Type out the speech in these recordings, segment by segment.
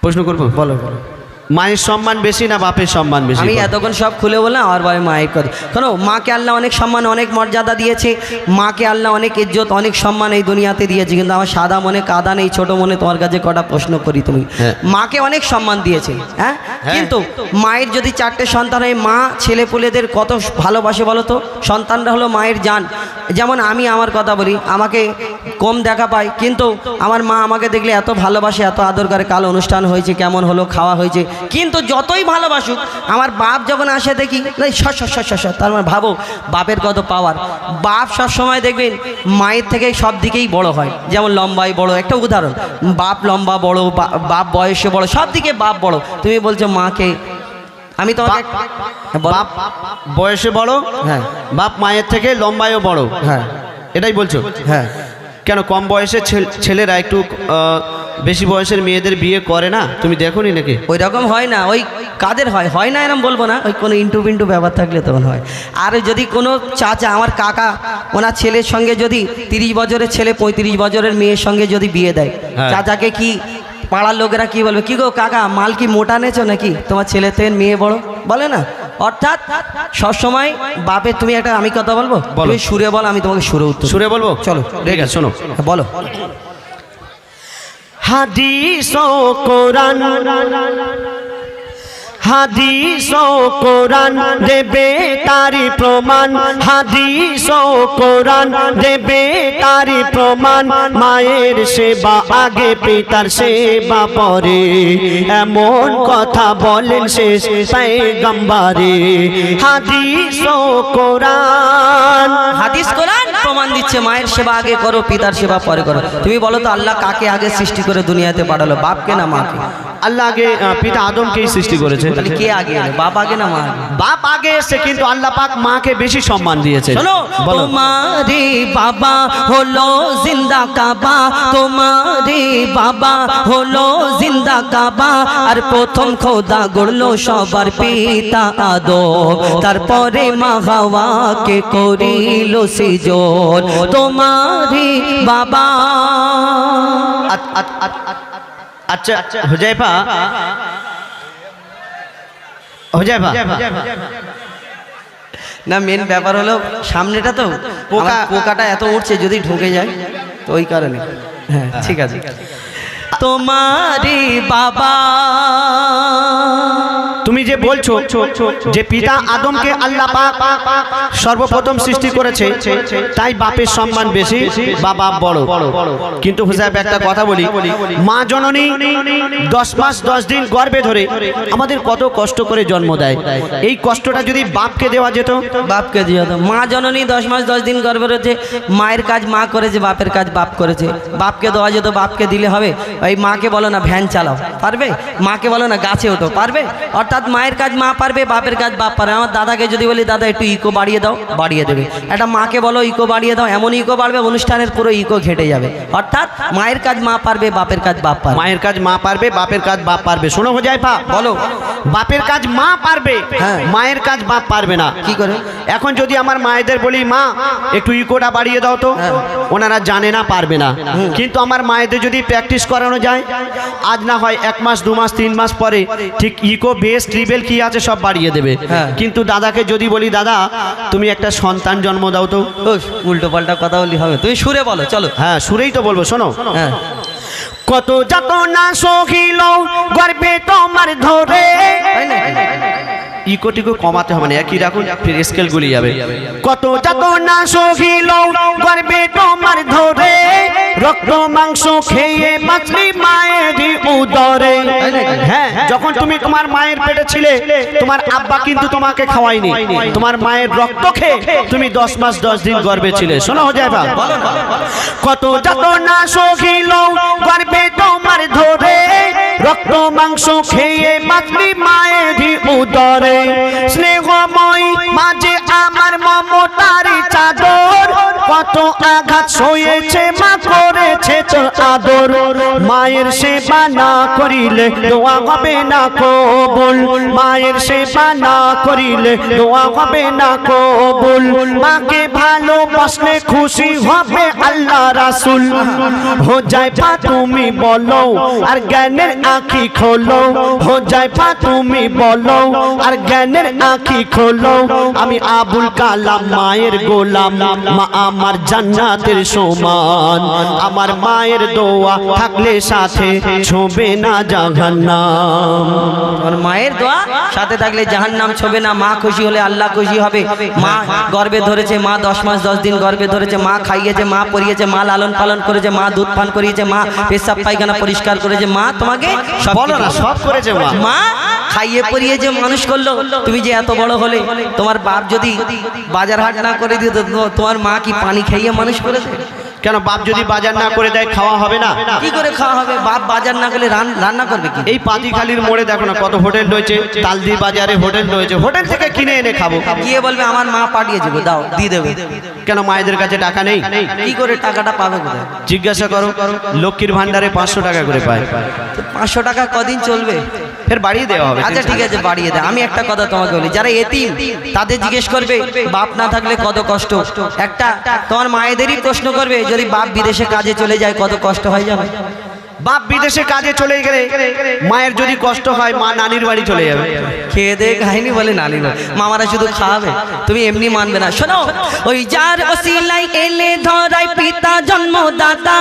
প্রশ্ন করব? বলো বলো। মায়ের সম্মান বেশি না বাপের সম্মান বেশি? আমি এতক্ষণ সব খুলে বললাম আমার বাবা মায়ের কথা। শোনো মাকে আল্লাহ অনেক সম্মান অনেক মর্যাদা দিয়েছে। মাকে আল্লাহ অনেক ইজ্জত অনেক সম্মান এই দুনিয়াতে দিয়েছে। কিন্তু আমার সাদা মনে কাদা নেই ছোট মনে তোমার কাছে কটা প্রশ্ন করি তুমি। হ্যাঁ। মাকে অনেক সম্মান দিয়েছে হ্যাঁ? কিন্তু মায়ের যদি চারটে সন্তান হয় মা ছেলে পুলেদের কত ভালোবাসে বলো তো? সন্তানরা হলো মায়ের যান যেমন আমি আমার কথা বলি আমাকে কম দেখা পাই কিন্তু আমার মা আমাকে দেখলে এত ভালোবাসে এত আদর করে কাল অনুষ্ঠান হয়েছে কেমন হলো খাওয়া হয়েছে কিন্তু যতই ভালোবাসুক আমার বাপ যখন আসে দেখি এই স স স স স, তার মানে ভাবো বাপের কত পাওয়ার বাপ সব সময় দেখবেন মায়ের থেকে সব দিকেই বড় হয়। যেমন লম্বাই বড় একটা উদাহরণ বাপ লম্বা বড় বাপ বয়সে বড় সব দিকে বাপ বড়। তুমি বলছো মাকে আমি তোমাকে হ্যাঁ, বাপ বয়সে বড় হ্যাঁ। বাপ মায়ের থেকে লম্বায়ও বড়। হ্যাঁ। এটাই বলছো? হ্যাঁ। কেন কম বয়সের ছেল- ছেলেরা একটু বেশি বয়সের মেয়েদের বিয়ে করে না? তুমি দেখোনি নাকি? ওই রকম হয় না। ওই কাদের হয়? হয় না এরকম বলব না। ওই কোনো ইন্টু বিন্টু ব্যাপার থাকলে তখন হয়। আর যদি কোনো চাচা আমার কাকা ওনার ছেলের সঙ্গে যদি তিরিশ বছরের ছেলে পঁয়ত্রিশ বছরের মেয়ের সঙ্গে যদি বিয়ে দেয় হ্যাঁ। চাচাকে কি পাড়ার লোকেরা কি বলবে? কি গো কাকা মাল কি মোটা নেছো নাকি? তোমার ছেলে থেকে মেয়ে বড়। বলে না? অর্থাৎ সবসময় বাপে তুমি একটা আমি কথা বলব? বলো। তুমি সুরে বল আমি তোমাকে সুরে উত্তর সুরে বলব? চলো ঠিক আছে শোনো। বলো। হাদিস ও কোরআন। হাদিস ও কোরআন দেবে তারি প্রমাণ। হাদিস ও কোরআন দেবে তারি প্রমাণ। মায়ের সেবা আগে, পিতার সেবা পরে। এমন কথা বলেন শেষ পেগম্বারে হাদিস ও কোরআন। হাদিস কোরআন প্রমাণ দিচ্ছে, মায়ের সেবা আগে করো, পিতার সেবা পরে করো। তুমি বলো তো আল্লাহ কাকে আগে সৃষ্টি করে দুনিয়াতে পাঠালো, বাপকে না মাকে? আল্লাহ আগে পিতা আদমকেই সৃষ্টি করেছে। তাহলে কে আগে বাপ আগে না মা বাপ আগে এসে কিন্তু আল্লাহ পাক মাকে বেশি সম্মান দিয়েছে। শোনো বলো। বাবা হলো জিন্দা কাবা তোমারে বাবা হলো জিন্দা কাবা আর প্রথম খোদা গড়লো সবার পিতা আদম। তারপরে মা হাওয়াকে করিল সিজন। তোমারে বাবা। আ- আ- আ- আ- আচ্ছা হুজাইফা। হুজাইফা। না মেন ব্যাপার হলো সামনেটা তো পোকা পোকা- পোকাটা এত উঠছে যদি ঢুকে যায় তো ওই কারণে। হ্যাঁ ঠিক আছে। তোমারি বাবা যে বলছো যে পিতা আদমকে আল্লাহ পাক সর্বপ্রথম সৃষ্টি করেছে, তাই বাপের সম্মান বেশি, বা বাপ বড়। কিন্তু হুজাইফ একটা কথা বলি, মা জননী দশ মাস দশ দিন গর্ভে ধরে আমাদের কত কষ্ট করে জন্ম দেয়। এই কষ্টটা যদি বাপকে দেওয়া যেত? বাপকে দিয়ে দাও মা জননী দশ মাস দশ দিন গর্ভে রয়েছে, মায়ের কাজ মা করেছে, বাপের কাজ বাপ করেছে। বাপকে দেওয়া যেত, বাপকে দিলে হবে। ওই মাকে বলো না, ভ্যান চালাও, পারবে? মাকে বলো না, গাছে ওঠো, পারবে? অর্থাৎ মায়ের কাজ মা পারবে বাপের কাজ বাপ পারবে। আমার দাদাকে যদি বলি দাদা একটু ইকো বাড়িয়ে দাও বাড়িয়ে দেবে। একটা মাকে বলো ইকো বাড়িয়ে দাও এমন ইকো বাড়বে অনুষ্ঠানের পুরো ইকো ঘেটে যাবে। অর্থাৎ মায়ের কাজ মা পারবে বাপের কাজ বাপ পারবে। মায়ের কাজ মা পারবে বাপের কাজ বাপ পারবে। শোনো হোজাইফা বলো। বাপের কাজ মা পারবে হ্যাঁ। মায়ের কাজ বাপ পারবে না। কি করে? এখন যদি আমার মায়েদের বলি মা একটু ইকোটা বাড়িয়ে দাও তো। হ্যাঁ। ওনারা জানে না পারবে না। কিন্তু আমার মায়েদের যদি প্র্যাকটিস করানো যায় আজ না হয় এক মাস দু মাস তিন মাস পরে ঠিক ইকো বেস ট্রিবেল কি আছে সব বাড়িয়ে দেবে। হ্যাঁ। কিন্তু দাদাকে যদি বলি দাদা তুমি একটা সন্তান জন্ম দাও তো। উল্টো পাল্টা কথা বললি হবে। তুমি সুরে বলো চলো। হ্যাঁ সুরেই তো বলব শোনো। হ্যাঁ। কত যত না সহিল গর্বে তোমার ধরে। তাই না ইকো টিকো কমাতে হবে না একই রাখুন স্কেল গুলি যাবে। কত যত না সহিল গর্বে তোমার ধরে। রক্ত মাংস খেয়ে বাঁচলি মায়ের উদরে। হ্যাঁ যখন তুমি তোমার মায়ের পেটে ছিলে, তোমার আব্বা কিন্তু তোমাকে খাওয়াইনি তোমার মায়ের রক্ত খেয়ে তুমি দশ মাস, দশ দিন গর্বে ছিলে। শোনো যায় কত যত না সহিল গর্বে তোমার ধরে, রক্ত মাংস খেয়ে বাঁচলি মায়ের উদরে। স্নেহময় মাঝে আমার মমতারি চাদর, কত আঘাত সয়েছে মা করেছে তোর আদর। মায়ের সেবা না করিলে দোয়া হবে না কবুল। মায়ের সেবা না করিলে দোয়া হবে না কবুল। মাকে ভালোবাসলে খুশি হবে আল্লাহ রাসূল। হো যায় পা তুমি বলো, আর জ্ঞানের আঁখি খোলো। হো যায় পা তুমি বলো, আর জ্ঞানের আঁখি খোলো। আমি আবুল কালাম মায়ের গোলাম, মা আমার জান্নাতের সমান। আমার মায়ের দোয়া থাকলে সাথে ছোবে না জাহান্নাম। তোমার মায়ের দোয়া সাথে থাকলে জাহান নাম ছবে না মা খুশি হলে আল্লাহ খুশি হবে। মা গর্বে ধরেছে মা দশ মাস দশ দিন গর্বে ধরেছে মা খাইয়েছে মা পরিয়েছে মা লালন পালন করেছে মা দুধ পান করিয়েছে মা পেশাব পায়খানা পরিষ্কার করেছে মা তোমাকে সব করেছে মা। খাইয়ে পরিয়ে যে মানুষ করল। তুমি যে এত বড় হলে তোমার বাপ যদি বাজার হাট না করে দিত তোমার মা কি পানি খাইয়ে মানুষ করেছে? কেন বাপ যদি বাজার না করে দেয় খাওয়া হবে না? কি করে খাওয়া হবে? বাপ বাজার না করলে রান- রান্না করবে কি? এই পাতিখালির মোড়ে দেখো না কত হোটেল রয়েছে তালদি বাজারে হোটেল রয়েছে হোটেল থেকে কিনে এনে খাব। গিয়ে বলবে আমার মা পাঠিয়ে গো, দাও দিয়ে দেবে। কেন মায়েদের কাছে টাকা নেই? কি করে টাকাটা পাবে জিজ্ঞাসা করো লক্ষ্মীর ভান্ডারে পাঁচশো টাকা করে পায়। পাঁচশো টাকা কদিন চলবে? ফের বাড়িয়ে দেওয়া হবে। আচ্ছা ঠিক আছে বাড়িয়ে দে আমি একটা কথা তোমাকে বলি। যারা এতিম তাদের জিজ্ঞেস করবে বাপ না থাকলে কত কষ্ট? একটা তোমার মায়েদেরই প্রশ্ন করবে যদি বাপ বিদেশে কাজে চলে যায় কত কষ্ট হয়ে যাবে বাপ বিদেশে কাজে চলে গেলে মায়ের যদি কষ্ট হয় মা নানির বাড়ি চলে যাবে। খেয়ে দে খাইনি বলে নানি বলে। মামারা শুধু খাওয়াবে তুমি এমনি মানবে না। শোনো ওই যার অসিলাই এলে ধরাই পিতা জন্মদাতা।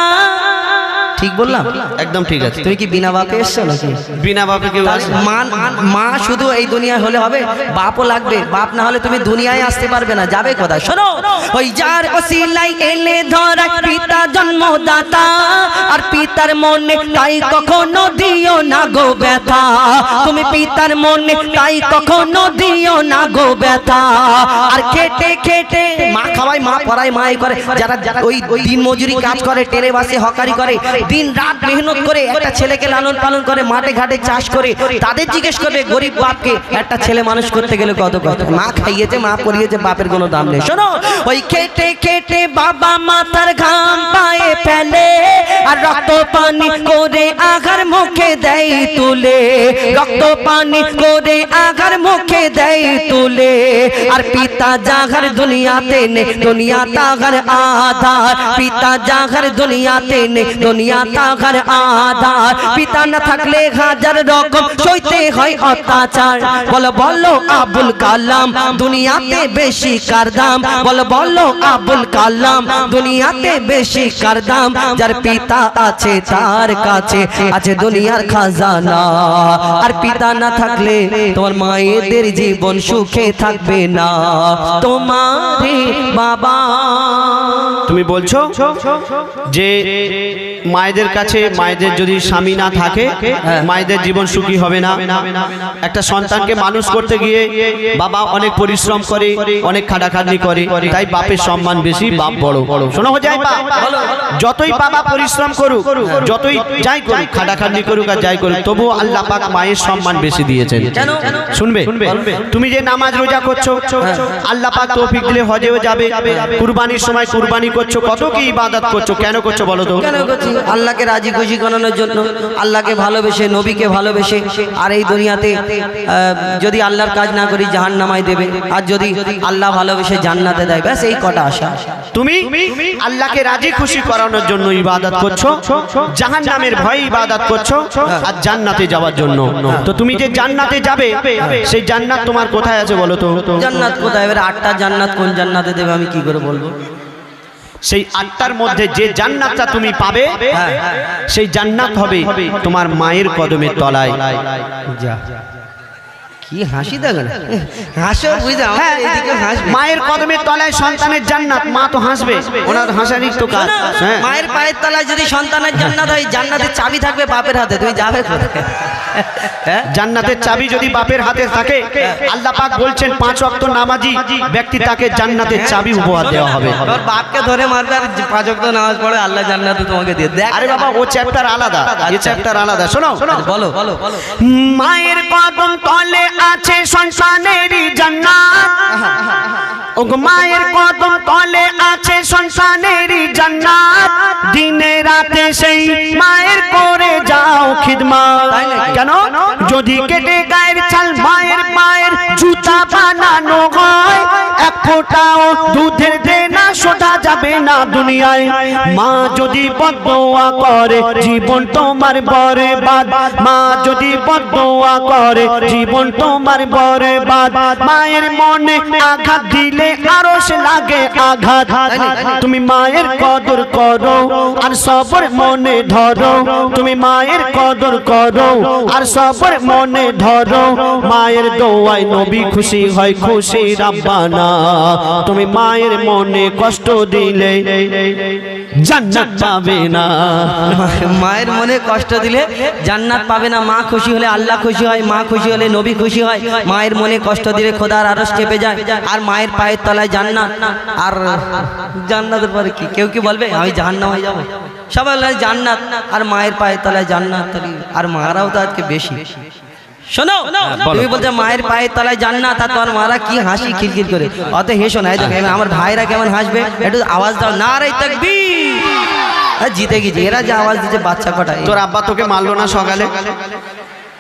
ঠিক বললাম? একদম ঠিক আছে। তুমি কি বিনা বাপে এসছো নাকি? বিনা বাপে কেউ মা মা শুধু এই দুনিয়ায় হলে হবে? বাপও লাগবে। বাপ না হলে তুমি দুনিয়ায় আসতে পারবে না। যাবে কোথায়? শোনো ওই যার অসিলাই এলে ধরা পিতা জন্মদাতা আর পিতার মনে তাই কখনো দিও না গো ব্যথা। তুমি পিতার মনে তাই কখনো দিও না গো ব্যথা। আর খেটে খেটে মা খাওয়াই মা পড়ায় মাই করে। যারা যারা ওই দিন মজুরি কাজ করে টেলে বাসে হকারি করে দিন রাত মেহনত করে একটা ছেলেকে লালন পালন করে, মাঠে ঘাটে চাষ করে, তাদের জিজ্ঞেস করবে, গরিব বাপকে একটা ছেলে মানুষ করতে গেলে কত কত মা খাইয়েছে, মা পরিয়েছে বাপের কোনো দাম নেই। শোনো, ওই খেটে খেটে বাবা মাথার ঘাম পায়ে ফেলে আর রক্ত পানি করে আঘার মুখে দেয় তুলে। রক্ত পানি করে আঘার মুখে দেয় তুলে। আর পিতা জাগার দুনিয়াতে নে দুনিয়া তাগার আধার। পিতা জাগার দুনিয়াতে নে দুনিয়া তাগার আধার। পিতা না থাকলে হাজার রকম সইতে হয় অত্যাচার। বলো বলো, আবুল কালাম, দুনিয়াতে বেশি কার দাম? বলো বলো, আবুল কালাম, দুনিয়াতে বেশি কার দাম? যার পিতা আছে তার কাছে আছে দুনিয়ার খাজানা। আর পিতা না থাকলে তোমার মায়েদের জীবন সুখে থাকবে না। তোমারে বাবা। তুমি বলছো যে মায়েদের কাছে মায়েদের যদি স্বামী না থাকে মায়েদের জীবন সুখী হবে না। একটা সন্তানকে মানুষ করতে গিয়ে বাবা অনেক পরিশ্রম করে অনেক খাটাখাটনি করে তাই বাপের সম্মান বেশি বাপ বড়। শোনো যায় যতই বাবা পরিশ্রম করুক যতই যাই করুক খাটাখাটনি করুক আর যাই করুক তবুও আল্লাহ পাক মায়ের সম্মান বেশি দিয়েছেন। কেন? শুনবে? তুমি যে নামাজ রোজা করছ আল্লাহ পাক তৌফিক দিলে হজেও যাবে কুরবানির সময় কুরবানি করছ কত কি ইবাদত করছ কেন করছ বলো তো? কেন করছি? আল্লাহকে রাজি খুশি করানোর জন্য আল্লাহকে ভালোবেসে নবীকে ভালোবেসে আর এই দুনিয়াতে আহ, যদি আল্লাহর কাজ না করি জাহান নামাই দেবে। আর যদি আল্লাহ ভালোবেসে জান্নাতে দেয় ব্যাস এই কটা আশা। তুমি আল্লাহকে রাজি খুশি করানোর জন্য ইবাদত করছ? জাহান নামের ভয়ে ইবাদত করছ? আর জান্নাতে যাওয়ার জন্য? তো তুমি যে জান্নাতে যাবে সেই জান্নাত তোমার কোথায় আছে বলো তো? জান্নাত কোথায়? এবার আটটা জান্নাত কোন জান্নাতে দেবে আমি কি করে বলব? সেই আটটার মধ্যে যে জান্নাতটা তুমি পাবে হ্যাঁ। সেই জান্নাত হবে তোমার মায়ের কদমের তলায়। যা। কি হাসি দেখো না হাসো বুঝতে আমার এদিকে হাসবে। মায়ের কদমের তলায় সন্তানের জান্নাত মা তো হাসবে। ওনার হাসারই তো কাজ। হ্যাঁ। মায়ের পায়ের তলায় যদি সন্তানের জান্নাত হয় জান্নাতের চাবি থাকবে বাপের হাতে। তুমি যাবে হ্যাঁ জান্নাতের চাবি যদি বাপের হাতে থাকে আল্লাহ পাক বলছেন পাঁচ ওয়াক্ত নামাজি ব্যক্তি তাকে জান্নাতের চাবি উপহার দেওয়া হবে। বাপকে ধরে মারবে আর পাঁচ ওয়াক্ত নামাজ পড়ে আল্লাহ জান্নাতে তোমাকে দিয়ে দেখ আরে বাবা ও চ্যাপ্টার আলাদা এই চ্যাপ্টার আলাদা। শোনো বলো বলো। মায়ের কদম তলে আছে সংসানেরই জান্নাত। ও মায়ের কদম তলে আছে সংসানেরই জান্নাত। দিনে রাতে সেই মায়ের করে যাও খিদমত। কেন? যদি কেটে গায়ের চাল মায়ের যাবে না দুনিয়ায়। মা যদি বদোয়া করে, জীবন তোমার বরে বাদ মা যদি বদোয়া করে, জীবন তোমার বরে বাদ মায়ের মনে আঘাত দিলে আরও লাগে আঘাত। তুমি মায়ের কদর করো আর সবর মনে ধরো। তুমি মায়ের কদর করো আর সবর মনে ধরো। মায়ের দোয়ায় নবী খুশি হয়, খুশি রাব্বানা। তুমি মায়ের মনে কষ্ট দিলে জান্নাত পাবে না। মায়ের মনে কষ্ট দিলে জান্নাত পাবে না। মা খুশি হলে আল্লাহ খুশি হয়, মা খুশি হলে নবী খুশি হয়। মায়ের মনে কষ্ট দিলে খোদার আরস চেপে যায়। আর মায়ের পায়ের তলায় জান্নাত। আর জান্নাতের পরে কি? কেউ কি বলবে, আমি জাহান্নাম হয়ে যাব? সবাই জান্নাত। আর মায়ের পায়ের তলায় জান্নাত। আর মারাও তো আজকে বেশি। শোনো তুমি বলছো মায়ের পায়ের তলায় জান্নাত আর তোমার মারা কি হাসি খিলখিল করে। অত হেসো না এই দেখো, আমার ভাইরা কেমন হাসবে? একটু আওয়াজ দাও না রে তাকবি হ্যাঁ, জিতে গেছি। এরা যে আওয়াজ দিচ্ছে বাচ্চা কটা তোর আব্বা তোকে মারলো না সকালে?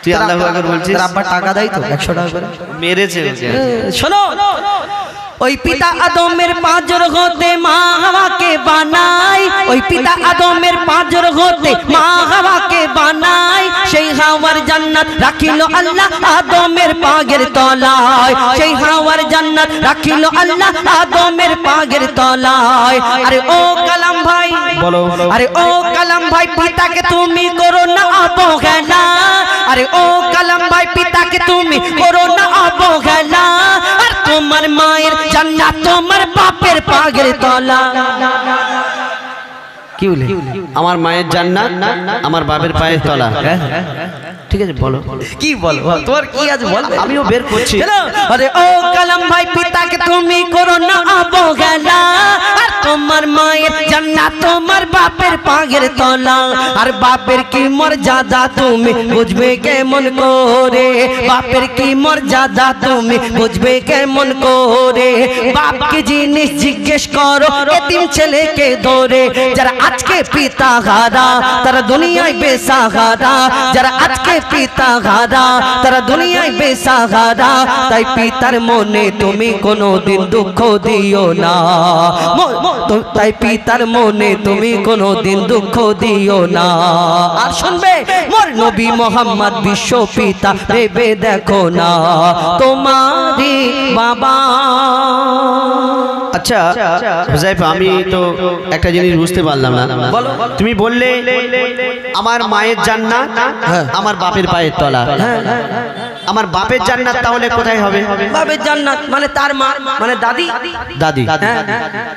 তুই আল্লাহ আকবার বলছিস? আব্বা টাকা দেয় তো একশো টাকা করে। মেরেছে শোনো। ওই পিতা আদমের পাঁচর হতে মা হাওয়াকে বানাই ওই পিতা আদমের পাঁচর হতে মা হাওয়াকে বানাই সেই হাওয়ার জান্নাত রাখিল আল্লাহ আদমের পাগের তলায়। সেই হাওয়ার জান্নাত রাখিল আল্লাহ আদমের পাগের তলায়। আরে ও কালাম ভাই বলো। আরে ও কালাম ভাই পিতাকে তুমি করো না অবহেলা। আরে ও কালাম ভাই পিতাকে তুমি করো না অবহেলা। আর তোমার মায়ের জান্নাত তোমার বাপের পাগের তলা। কি বলে? আমার মায়ের জান্নাত আমার বাপের পায়ের তলা। ঠিক আছে বলো। কি বল? তোর কি আছে? বল। আমিও বের করছি। আরে ও কালাম ভাই পিতাকে তুমি করো না অবহেলা। আর তোমার মায়ের জান্নাত তোমার বাপের পাগের তলা। আর বাপের কি মর্যাদা তুমি বুঝবে কেমন করে? বাপের কি মর্যাদা তুমি বুঝবে কেমন করে? বাপকে জিনিস জিজ্ঞেস করো এতিম ছেলেকে ধরে। যারা আজকে পিতা হারা তারা দুনিয়ায় বেসাহারা যারা আজকে পিতা হারা তারা দুনিয়ায় বেসাহারা তাই পিতার মনে তুমি কোনো দিন দুঃখ দিও না। তাই পিতার মনে তুমি কোনো দিন দুঃখ দিও না। আর শুনবে মোর নবী মোহাম্মদ বিশ্ব পিতা ভেবে দেখো না। তোমারই বাবা। আচ্ছা হুজাইফা আমি তো একটা জিনিস বুঝতে পারলাম না। তুমি বললে আমার মায়ের জান্নাত আমার বাপের পায়ের তলা। আমার বাপের জান্নাত তাহলে কোথায় হবে? বাপের জান্নাত মানে তার মা মানে দাদি। দাদি। হ্যাঁ,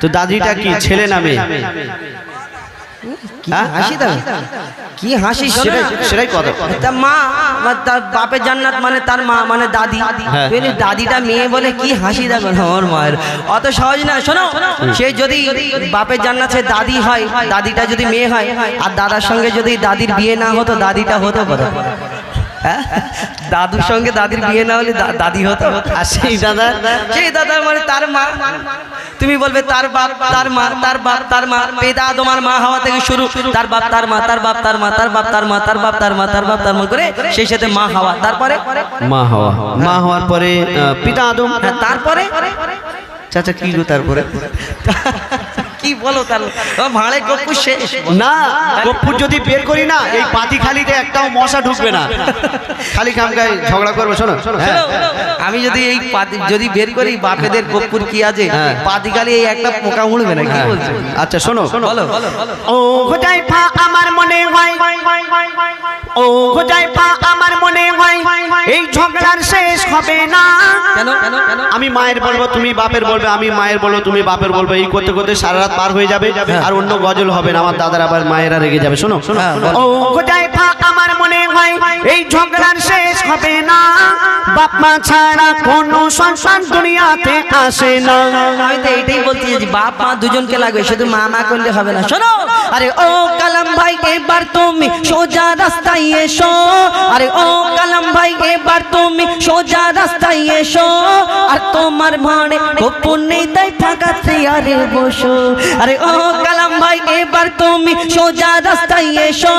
তো দাদিটা কি ছেলে নামে কি হ্যাঁ? হাসি দাও কি হাসি সেটাই সেটাই কথা তা মা তার বাপের জান্নাত মানে তার মা মানে দাদি হ্যাঁ। দাদিটা মেয়ে বলে কি হাসি দেখো আমার মায়ের অত সহজ না শোনো সে যদি বাপের জান্নাত সে দাদি হয় দাদিটা যদি মেয়ে হয় আর দাদার সঙ্গে যদি দাদির বিয়ে না হতো দাদিটা হতো হ্যাঁ? দাদুর সঙ্গে দাদির বিয়ে না হলে দাদি হতো আর সেই দাদা। সেই দাদা মানে তার মা। তুমি বলবে তার বাপ তার মা তার বাপ তার মা। পেদা তোমার মা হওয়া থেকে শুরু। তার বাপ তার মা তার বাপ তার মা তার বাপ তার মা তার বাপ তার মা তার বাপ তার মা করে সেই সাথে মা হওয়া। তারপরে? মা হওয়া। মা হওয়ার পরে পিতা আদম। হ্যাঁ, তারপরে? চাচা কি গো তারপরে? কি বলো তার ও ভাঁড়ে গপ্পু শেষ। না কপ্পুর যদি বের করি না এই পাতি খালিতে একটাও মশা ঢুকবে না। খালি খামকায় ঝগড়া করব শোনো। হ্যাঁ। আমি যদি এই পাতি- যদি বের করি বাপেদের গপ্পুর কি আছে? হ্যাঁ। পাতিকালি এই একটা পোকা উড়বে না কি হ্যাঁ। বলছো আচ্ছা শোনো। বলো ও হুজাইফা আমার মনে হয়। ও হুজাইফা আমার মনে হয়। এই ঝগড়ার শেষ হবে না। কেন? আমি মায়ের বলব তুমি বাপের বলবে আমি মায়ের বলব তুমি বাপের বলবে। এই করতে করতে সারা রাত পার হয়ে যাবে আর অন্য গজল হবে না আমার দাদার আবার মায়েরা রেগে যাবে শোনো। হ্যাঁ। ও আমার মনে হয় এই ঝগড়ার শেষ হবে না। বাপ মা ছাড়া কোনো সন্তান দুনিয়াতে আসে না। আমি তো এইটাই বলছি যে বাপ মা দুজনকে লাগবে শুধু মা মা করলে হবে না। শোনো। আরে ও কালাম ভাই এবার তুমি সোজা রাস্তায় এসো। আরে ও কালাম ভাই এবার তুমি সোজা রাস্তায় এসো। আর তোমার ভাড়ে গোপন নেই তাই ফাঁকা চেয়ারে বসো। আরে ও কালাম ভাই, এবার তুমি সোজা রাস্তায় এসো।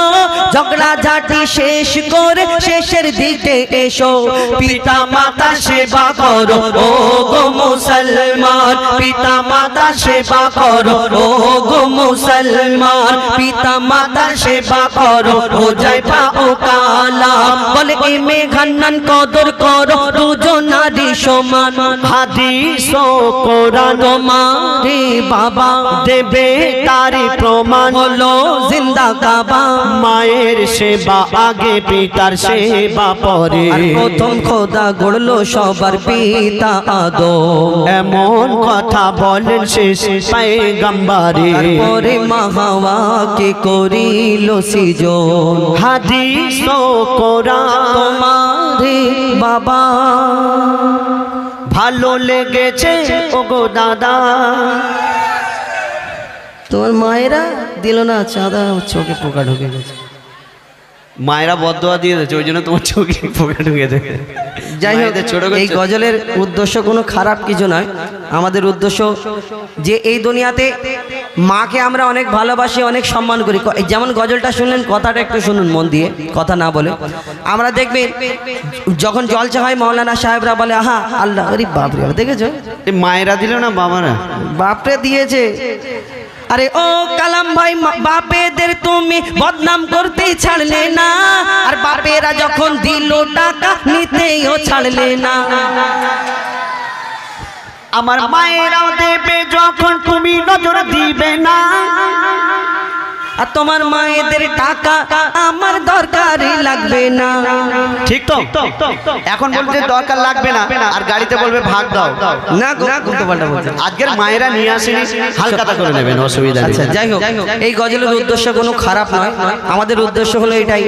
ঝগড়া ঝাঁটি শেষ করে শেষের দিকে এসো। পিতা মাতা সেবা করো, ও গো মুসলমান। পিতা মাতা সেবা করো, ও গো মুসলমান। পিতা মাতা সেবা করো ও জয় পাও কালা বলে, এ মেঘান্নান কদর করো দুজন নারী সমান। হাদিস ও কোরআন তোমারে বাবা। দেবে তারি প্রমাণ হলো জিন্দা কাবা মায়ের সেবা আগে পিতার সেবা পরে। প্রথম খোদা গড়লো সবার পিতা আদম। এমন কথা বলেন শেষ পায়গাম্বারে। পরে মাহাওয়াকে করিল সিজন। হাদিস কোরআন। তোমারে বাবা। ভালো লেগেছে ওগো দাদা। তোমার মায়েরা দিল না চাঁদা চোখে পোকা ঢুকে গেছে। মায়েরা বদয়া দিয়ে দিয়েছে ওই জন্য তোমার চোখে পোকা ঢুকে দেবে যাই হোক ছোট এই গজলের উদ্দেশ্য কোনো খারাপ কিছু নয়। আমাদের উদ্দেশ্য যে এই দুনিয়াতে মাকে আমরা অনেক ভালোবাসি অনেক সম্মান করি। যেমন গজলটা শুনলেন কথাটা একটু শুনুন মন দিয়ে কথা না বলে। আমরা দেখবেন যখন জলচা হয় মৌলানা সাহেবরা বলে আহা আল্লাহ আরে বাপরে দেখেছ? এই মায়েরা দিল না বাবারা? বাপরে দিয়েছে। আরে ও কালাম ভাই বাপেদের তুমি বদনাম করতে ছাড়লে না। আর বাপেরা যখন দিল টাকা, নিতেও ছাড়লে না। আমার মায়েরাও দেবে যখন তুমি নজর দিবে না আর তোমার মায়েদের টাকা আমার দরকারই লাগবে না। ঠিক তো? এখন বলতে দরকার লাগবে না আর গাড়িতে বলবে ভাগ দাও। না বলছে। আজকের মায়েরা নিয়ে আসেনি হালকাতা করে নেবেন অসুবিধা আচ্ছা যাই হোক এই গজলের উদ্দেশ্য কোনো খারাপ নয়। আমাদের উদ্দেশ্য হলো এটাই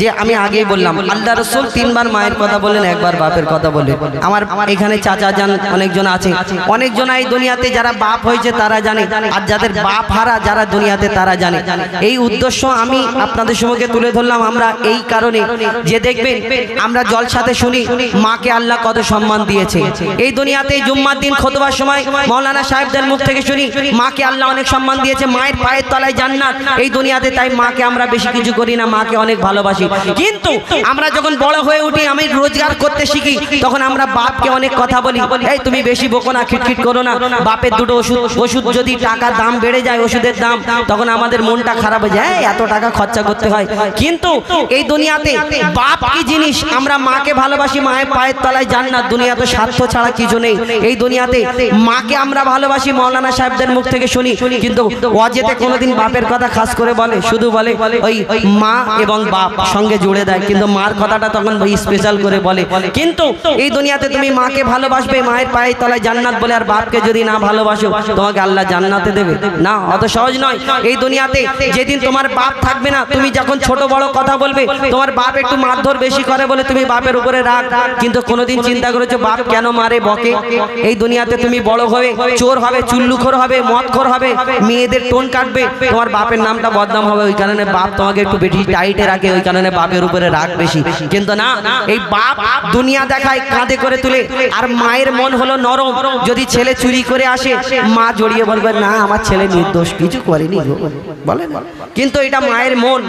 যে আমি আগেই বললাম আল্লাহ রসুল তিনবার মায়ের কথা বললেন একবার বাপের কথা বললেন। আমার এখানে চাচা যান অনেকজন আছে। অনেকজন এই দুনিয়াতে যারা বাপ হয়েছে তারা জানে আর যাদের বাপ হারা যারা দুনিয়াতে তারা জানে। এই উদ্দেশ্য আমি আপনাদের সম্মুখে তুলে ধরলাম। আমরা এই কারণে যে দেখবেন, আমরা জলসাতে শুনি, মাকে আল্লাহ কত সম্মান দিয়েছে। এই দুনিয়াতে জুম্মার দিন খোদবার সময় মৌলানা সাহেবদের মুখ থেকে শুনি, মাকে আল্লাহ অনেক সম্মান দিয়েছে, মায়ের পায়ের তলায় জান্নাত। এই দুনিয়াতে তাই মাকে আমরা বেশি কিছু করি না, মাকে অনেক ভালোবাসি। কিন্তু আমরা যখন বড় হয়ে উঠি, আমি রোজগার করতে শিখি, তখন আমরা বাপকে অনেক কথা বলি, এই তুমি বেশি বকো না, খিটখিট করো না। বাপের দুটো ওষুধ ওষুধ যদি টাকার দাম বেড়ে যায়, ওষুধের দাম, তখন আমাদের মনটা খারাপ হয়ে যায়, এত টাকা খরচা করতে হয়। কিন্তু এই দুনিয়াতে বাপ কি জিনিস? আমরা মাকে ভালোবাসি, মায়ের পায়ের তলায় জান্নাত দুনিয়াতে স্বার্থ ছাড়া কিছু নেই। এই দুনিয়াতে মাকে আমরা ভালোবাসি, মৌলানা সাহেবদের মুখ থেকে শুনি, কিন্তু অজেতে কোনোদিন বাপের কথা খাস করে বলে, শুধু বলে ওই মা এবং বাপ সঙ্গে জুড়ে দেয়, কিন্তু মার কথাটা তখন স্পেশাল করে বলে। কিন্তু এই দুনিয়াতে তুমি মাকে ভালোবাসবে, মায়ের পায়ের তলায় জান্নাত বলে, আর বাপকে যদি না ভালোবাসো, তোমাকে আল্লাহ জান্নাতে দেবে। না, অত সহজ নয়। এই দুনিয়াতে যেদিন তোমার বাপ থাকবে না, তুমি যখন ছোট বড় কথা বলবে, তোমার বাপ একটু মারধর বেশি করে বলে তুমি বাপের উপরে রাগ। কিন্তু কোনোদিন চিন্তা করেছ, বাপ কেন মারে বকে? এই দুনিয়াতে তুমি বড় হবে, চোর হবে, চুল্লুখোর হবে, মদখোর হবে, মেয়েদের টোন কাটবে, তোমার বাপের নামটা বদনাম হবে, ওই কারণে বাপ তোমাকে একটু বেশি টাইটে রাখে, ওই কারণে বাপের উপরে রাগ বেশি। কিন্তু না, এই বাপ দুনিয়া দেখায়, কাঁধে করে তুলে, আর মায়ের মন হলো নরম। যদি ছেলে চুরি করে আসে, মা জড়িয়ে বলবে, না, আমার ছেলে নির্দোষ, কিছু করেনি বলেন কিন্তু এটা মায়ের মন।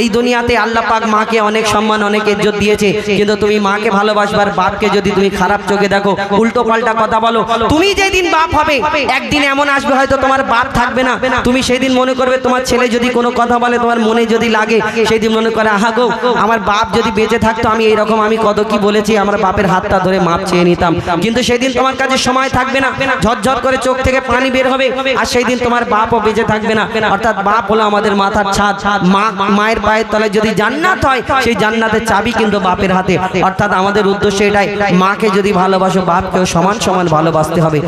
এই দুনিয়াতে আল্লাহ পাক মাকে অনেক সম্মান, অনেক ইজ্জত দিয়েছে। কিন্তু তুমি মাকে ভালোবাসবার বাপকে যদি তুমি খারাপ চোখে দেখো উল্টো পাল্টা কথা বলো, তুমি যেদিন বাপ হবে, একদিন এমন আসবে হয়তো তোমার বাপ থাকবে না। তুমি সেদিন মনে করবে তোমার ছেলে যদি কোনো কথা বলে, তোমার মনে যদি লাগে, সেদিন মনে করে, আহা গো, আমার বাপ যদি বেঁচে থাকতো, আমি এইরকম আমি কত কি বলেছি, আমার বাপের হাতটা ধরে মাপ চেয়ে নিতাম। কিন্তু সেদিন তোমার কাছে সময় থাকবে না। ঝরঝর করে চোখ থেকে পানি বের হবে, আর সেই দিন তোমার বাপও বেঁচে থাকবে না। অর্থাৎ বাপ হলো আমাদের মাথার ছাদ। মা, মায়ের পায়ের তলায় যদি জান্নাত হয়, সেই জান্নাতের চাবি কিন্তু বাপের হাতে। অর্থাৎ আমাদের উদ্দেশ্য এটাই, মাকে যদি ভালোবাসো, বাপকেও সমান সমান ভালোবাসতে হবে।